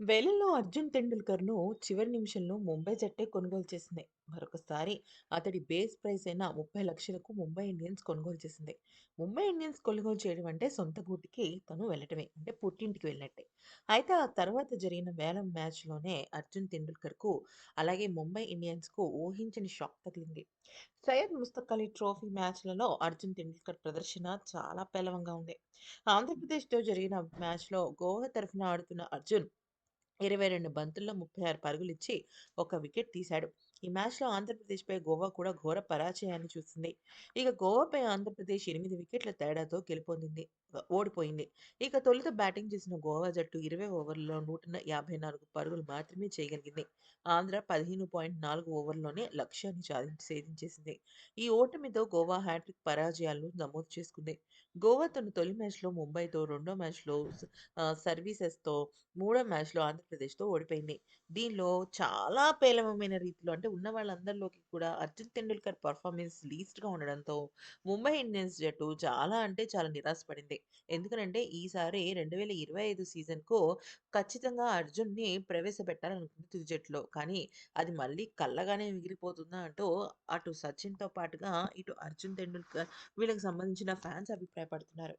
వేలంలో అర్జున్ తెండూల్కర్‌ను చివరి నిమిషంలో ముంబై జట్టే కొనుగోలు చేసింది. మరొకసారి అతడి బేస్ ప్రైస్ అయిన ముప్పై లక్షలకు ముంబై ఇండియన్స్ కొనుగోలు చేసింది. ముంబై ఇండియన్స్ కొనుగోలు చేయడం అంటే సొంత గూటికి తను వెళ్ళటమే. అంటే పుట్టింటికి వెళ్ళినట్టే. అయితే ఆ తర్వాత జరిగిన వేలం మ్యాచ్‌లోనే అర్జున్ తెండూల్కర్‌కు, అలాగే ముంబై ఇండియన్స్‌కు ఊహించని షాక్ తగిలింది. సయ్యద్ ముస్తక్ అలీ ట్రోఫీ మ్యాచ్‌లలో అర్జున్ తెండూల్కర్ ప్రదర్శన చాలా పేలవంగా ఉంది. ఆంధ్రప్రదేశ్‌తో జరిగిన మ్యాచ్‌లో గోవా తరఫున ఆడుతున్న అర్జున్ ఇరవై రెండు బంతుల్లో ముప్పై ఆరు పరుగులు ఇచ్చి ఒక వికెట్ తీశాడు. ఈ మ్యాచ్‌లో ఆంధ్రప్రదేశ్‌పై గోవా కూడా ఘోర పరాజయాన్ని చూసింది. ఇక గోవాపై ఆంధ్రప్రదేశ్ 8 వికెట్ల తేడాతో గెలుపొందింది ఓడిపోయింది. ఇక తొలుత బ్యాటింగ్ చేసిన గోవా జట్టు 20 ఓవర్లలో 154 పరుగులు మాత్రమే చేయగలిగింది. ఆంధ్ర 15.4 ఓవర్లలోనే లక్ష్యాన్ని సాధి సేధించేసింది. ఈ ఓటమితో గోవా హ్యాట్రిక్ పరాజయాలను నమోదు చేసుకుంది. గోవా తన తొలి మ్యాచ్‌లో ముంబైతో, రెండో మ్యాచ్‌లో ఆహ్, సర్వీసెస్‌తో, మూడో మ్యాచ్‌లో ఆంధ్రప్రదేశ్‌తో ఓడిపోయింది. దీనిలో చాలా పేలవమైన రీతిలో అంటే ఉన్న వాళ్ళందరిలోకి కూడా అర్జున్ తెండూల్కర్ పర్ఫార్మెన్స్ లీస్ట్‌గా ఉండడంతో ముంబై ఇండియన్స్ జట్టు చాలా అంటే చాలా నిరాశపడింది. ఎందుకనంటే ఈసారి 2025 సీజన్‌కు ఖచ్చితంగా అర్జున్‌ని ప్రవేశపెట్టాలనుకుంది తుది జట్టులో. కానీ అది మళ్ళీ కళ్ళగానే మిగిలిపోతుందా అంటూ అటు సచిన్‌తో పాటుగా ఇటు అర్జున్ తెండూల్కర్ వీళ్ళకి సంబంధించిన ఫ్యాన్స్ అభిప్రాయపడుతున్నారు.